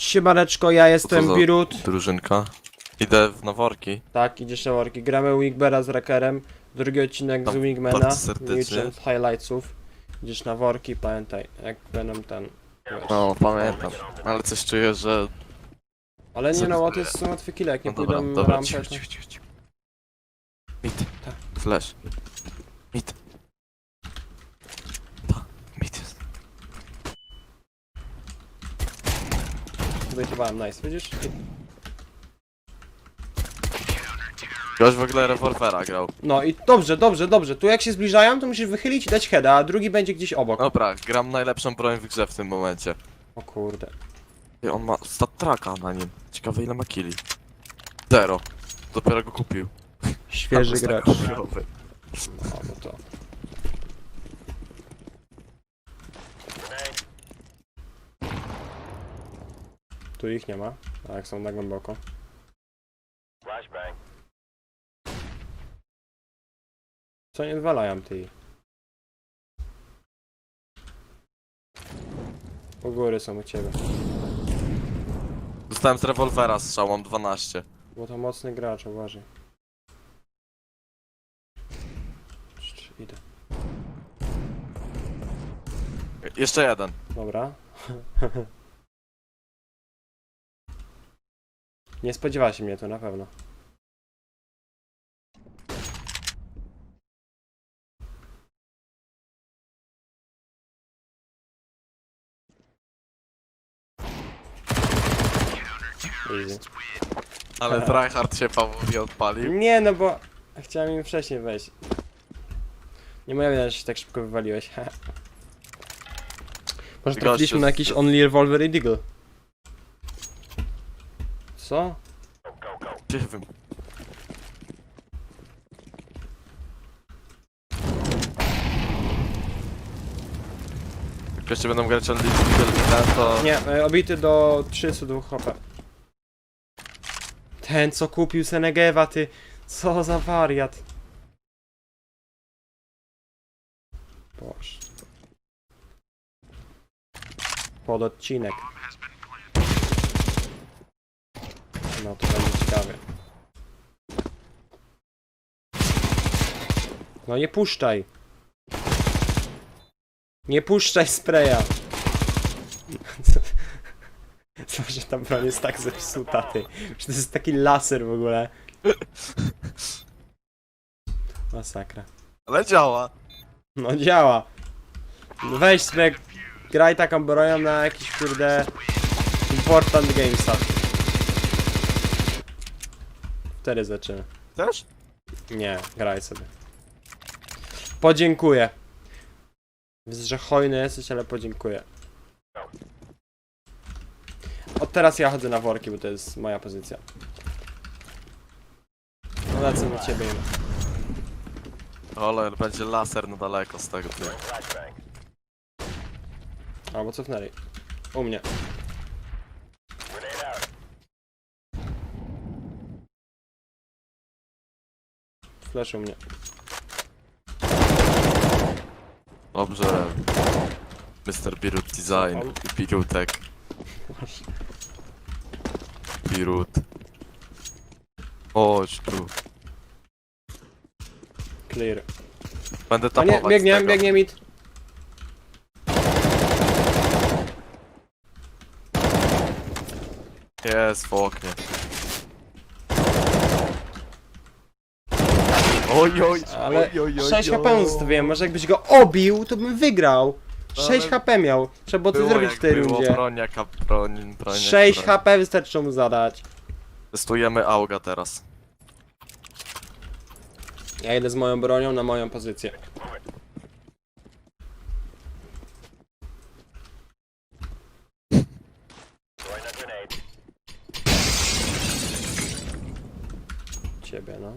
Siemaneczko, ja jestem za- Birut. Drużynka. Idę w naworki. Tak, idziesz na worki. Gramy Wigbera z Rackerem. Drugi odcinek z Tam Wingmana. bardzo serdecznie. Licząc highlightsów. Idziesz na worki, pamiętaj, jak będą ten... wiesz. No, pamiętam. Ale coś czuję, że... Ale nie co- no, to są łatwe kile, jak nie No dobra, pójdą dobra, rampę, cicho, to... cicho, cicho, cicho. Mit. Tak. Flash. Mit. Pa, mit jest. Wyjechałem, nice, widzisz? Gość w ogóle rewolwera grał. No i dobrze, dobrze, dobrze. Tu jak się zbliżają, to musisz wychylić i dać heada, a drugi będzie gdzieś obok. Dobra, gram najlepszą broń w grze w tym momencie. O kurde. I on ma stat tracka na nim. Ciekawe ile ma killi. Zero. Dopiero go kupił. Świeży tak gracz. chujowy. No, no Tu ich nie ma, a jak są na głęboko. Co nie zwalają ty? U góry są u ciebie. Dostałem z rewolwera strzał, mam 12. Bo to mocny gracz, uważaj. Cz- Idę. Jeszcze jeden. Dobra. Nie spodziewa się mnie to na pewno. Easy. Ale tryhard się Pawłowi odpalił. Nie no bo chciałem im wcześniej wejść. Nie moja wina, że się tak szybko wywaliłeś. Może trafiliśmy na jakiś Only Revolver i Deagle. Co? Jak jeszcze będą grać Little to... Nie, e, obity do 32 HP. Ten co kupił Senegewa, ty. Co za wariat. Boże. Pod odcinek. No to będzie ciekawe. No nie puszczaj. Nie puszczaj spraya. Co, że ta broń jest tak zepsuta, ty. Że to jest taki laser w ogóle. Masakra. Ale działa. No działa. No Weź sobie, graj taką bronią na jakiś kurde important gamesa. Wtedy zaczyna. Też? Nie, graj sobie. Podziękuję. Widzę, że hojny jesteś, ale podziękuję. Od teraz ja chodzę na worki, bo to jest moja pozycja. No lecę na ciebie. Ale będzie laser na daleko z tego ty. Albo cofnęli. U mnie. Flash u mnie. Dobrze. Mr. Birut Design i Birutek. Birut. Chodź tu. Clear. Będę tapować nie, biegnie, tego. biegnie mid. Jest w oknie. Oj, oj, Ale oj, oj, oj, 6 oj. HP mu zostawiłem, może jakbyś go obił, to bym wygrał. 6 Ale HP miał. Trzeba było to Było zrobić jak w tej było, rundzie. broń jaka broń, broń jak 6 broń. HP wystarczy mu zadać. Testujemy Auga teraz. Ja idę z moją bronią na moją pozycję. Ciebie, no.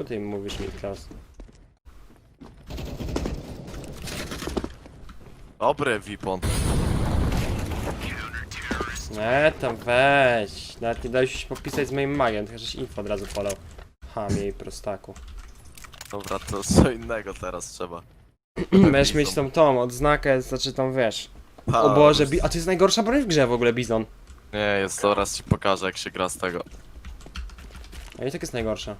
Czemu ty mówisz mi klas? Dobry Wipon. Nie, tam weź. Nawet nie dałeś się popisać z moim magiem, tylko żeś info od razu podał. Hamie i prostaku. Dobra, to co innego teraz trzeba. Będziesz mieć tą tą odznakę, znaczy tą wiesz. O Boże, bi- a to jest najgorsza broń w grze w ogóle, Bizon. Nie, jest, zaraz ci pokażę jak się gra z tego. A i tak jest najgorsza.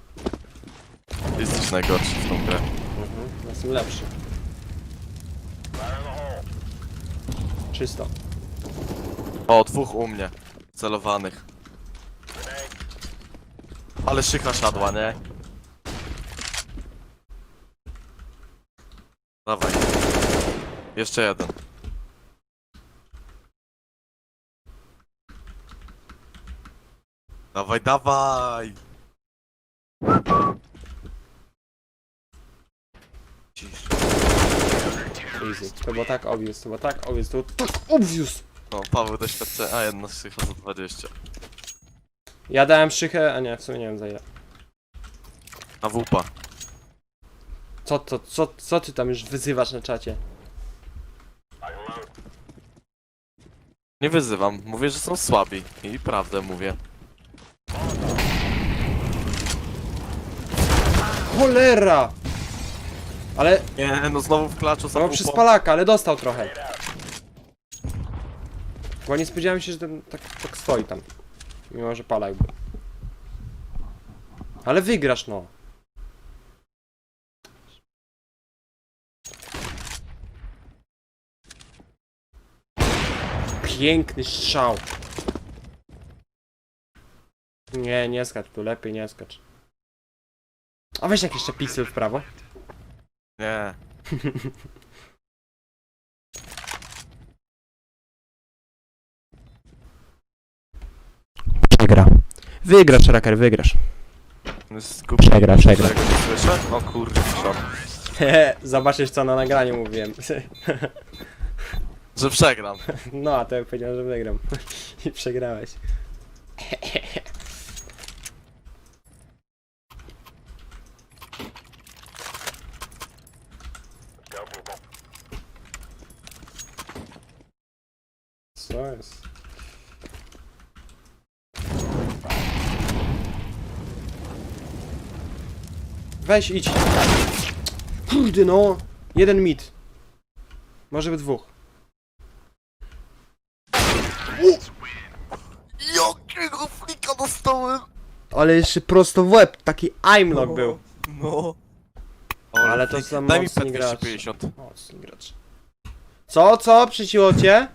Jesteś najgorszy w tą grę. Mhm, ja jestem lepszy. Czysto. O, dwóch u mnie. Celowanych. Ale szycha siadła, nie? Dawaj. Jeszcze jeden. Dawaj, dawaj! Easy. To było tak obvious, to było tak obvious, to było tak obvious! No, Paweł doświadczenie. A jedna szycha za 20. Ja dałem szychę, a nie, w sumie nie wiem za ile. A wupa. Co to, co, co ty tam już wyzywasz na czacie? Nie wyzywam, mówię, że są słabi. I prawdę mówię. Cholera! Ale, Nie, no znowu w klaczu za no wupą. przez palaka, ale dostał trochę. Bo nie spodziewałem się, że ten tak, tak stoi tam. Mimo, że palak był. Ale wygrasz, no. Piękny strzał. Nie, nie skacz tu, lepiej nie skacz. A weź jak jeszcze piksel w prawo. Nie. Przegra. Wygrasz, Raker, wygrasz. Zgubię. Przegra, przegra. Czego nie słyszę? O kurczę. Zobaczysz co na nagraniu mówiłem. Że przegram. No, a to ja powiedziałem, że wygram. I przegrałeś. Weź idź. Kurde no. Jeden mit. Może by dwóch. Jakiego flika dostałem? Ale jeszcze prosto w łeb, taki aimlock był. No. Ale to za Daj mi mocni gracze. P250. Mocny gracz. Co, co? Przyciło cię?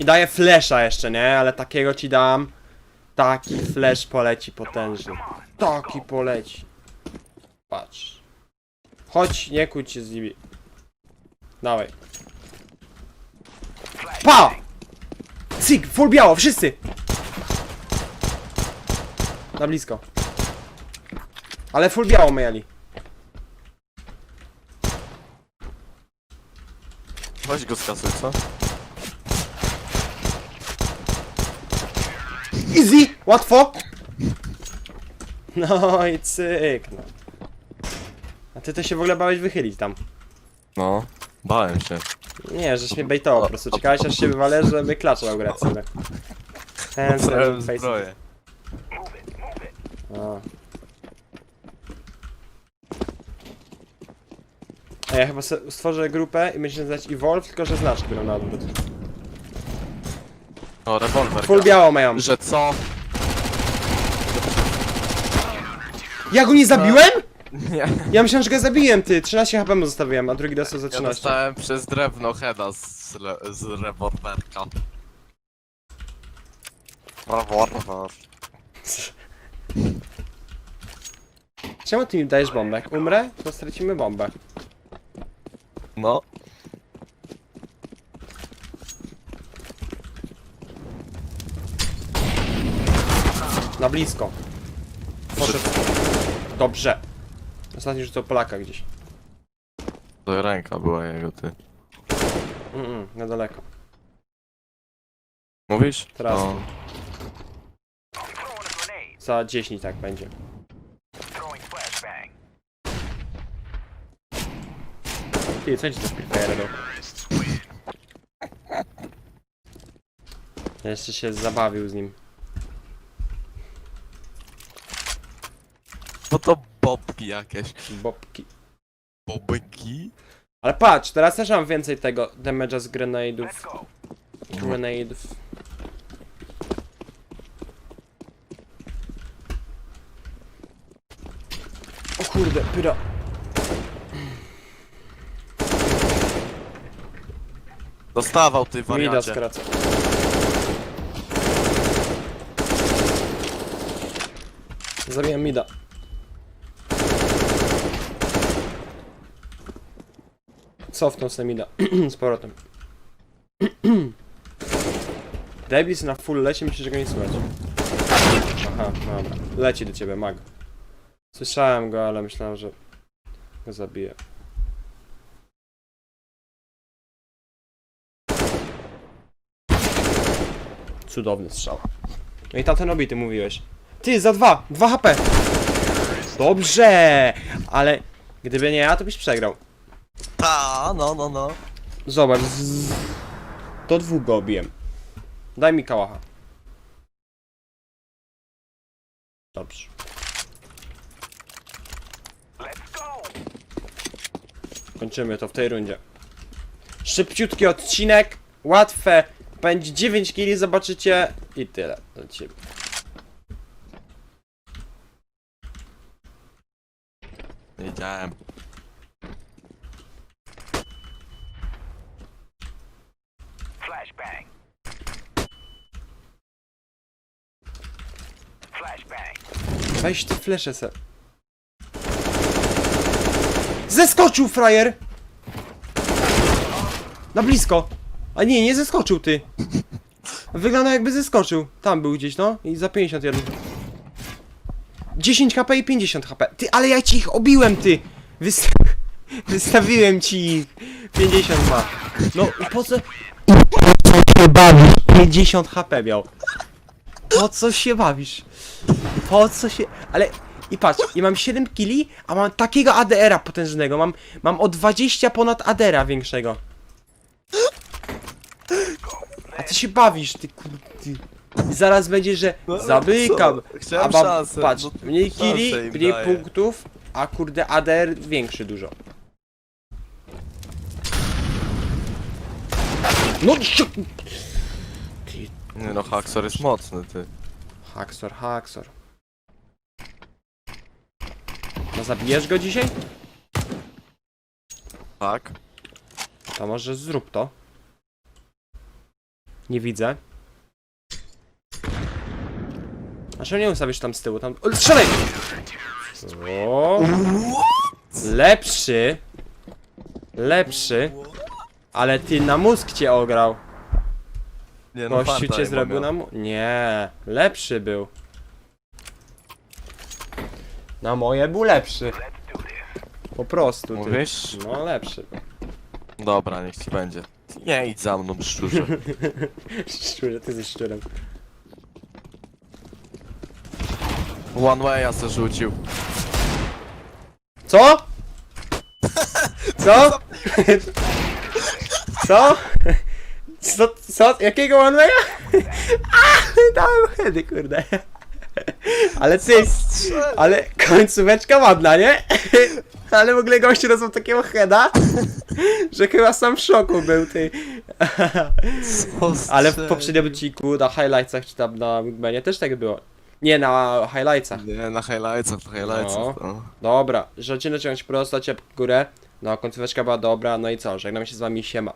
I daję flesza jeszcze, nie? Ale takiego ci dam. Taki flash poleci potężny. Taki poleci. Patrz. Chodź, nie kłóć się z nimi. Dawaj. Pa! Cyk, full biało, wszyscy! Na blisko. Ale full biało mieli. Weź go skasuj, co? Easy! Łatwo! No i cyk, no. A ty to się w ogóle bałeś wychylić tam. No. Bałem się. Nie, żeś mnie bejtował po prostu. Czekałeś aż się wywalę, żeby klaczał grać sobie. Face. zbroję. A. A ja chyba se stworzę grupę i będzie się nazywać Evolve, tylko że znaczki będą na odwrót. O, rewolwer. Full biało mają. Że co? Ja go nie zabiłem? Nie. Ja myślałem, że go zabiłem, ty. 13 HP mu zostawiłem, a drugi dostał za Ja 13. dostałem przez drewno heada z, le- z rewolwerka. Rewolwer. Czemu ty mi dajesz bombę? Jak umrę, to stracimy bombę. No. Na blisko. Poszedł. Dobrze. Ostatni rzucał Polaka gdzieś. To ręka była jego, ty. Mm, mm, na daleko. Mówisz? Teraz. No. Za 10 tak będzie. Ty, co ci to Spitfire robią? Jeszcze się zabawił z nim. To bobki jakieś. Bobki. Bobki? Ale patrz, teraz też mam więcej tego damage'a z grenade'ów. Grenade'ów. O kurde, pyra. Dostawał ty Mida wariacie. skraca. Zabijam Mida. Cofnął sobie Mida. Z powrotem. Debis na full leci, myślę, że go nie słychać. Aha, dobra. Leci do ciebie, mag. Słyszałem go, ale myślałem, że go zabiję. Cudowny strzał. No i tamten obity mówiłeś. Ty, za dwa! Dwa HP! Dobrze! Ale gdyby nie ja, to byś przegrał. Ta, no, no, no. Zobacz, z... do dwóch go obiłem. Daj mi kałacha. Dobrze. Kończymy to w tej rundzie. Szybciutki odcinek, łatwe. Będzie 9 kili, zobaczycie. I tyle. Do ciebie. Wiedziałem. Weź te flesze se. Zeskoczył frajer! Na blisko! A nie, nie zeskoczył ty. Wygląda jakby zeskoczył. Tam był gdzieś, no. I za 51. 10 HP i 50 HP. Ty, ale ja ci ich obiłem, ty! Wys... Wystawiłem ci ich. 52. No, po co... Po co się bawisz? 50 HP miał. Po co się bawisz? Po co się... Ale... I patrz, ja mam 7 kili, a mam takiego ADR-a potężnego. Mam, mam o 20 ponad ADR-a większego. A ty się bawisz, ty kurty. I zaraz będzie, że No, zabykam. co? Chciałem a mam- szansę, Patrz, no, mniej szansę kili, im mniej daję. punktów, a kurde ADR większy dużo. No Ty, Nie no, Haxor jest mocny, ty. Haksor, haksor. No zabijesz go dzisiaj? Tak? To może zrób to. Nie widzę. A czemu nie ustawisz tam z tyłu? Tam... O, strzelaj! O, lepszy. Lepszy. Ale ty na mózg cię ograł. Nie Gościu farta cię zrobił na mu... Nie, lepszy był. Na moje był lepszy. Po prostu, ty. Mówisz? No, lepszy był. Dobra, niech ci będzie. Nie idź za mną, szczurze. Szczurze, ty jesteś szczurem. One way'a se rzucił. Co? Co? Co? Co? Co? Jakiego one way'a? Dałem heady, kurde. Ale ty, ale końcóweczka ładna, nie? Ale w ogóle gościu rozwał takiego heada, że chyba sam w szoku był, ty. Ale w poprzednim odcinku na highlightsach czy tam na Wingmanie też tak było. Nie, na highlightsach. Nie, na highlightsach, na highlightsach. No. No. Dobra, że odcinek ciąć prosto, ciep w górę. No, końcóweczka była dobra, no i co, żegnam się z wami, siema.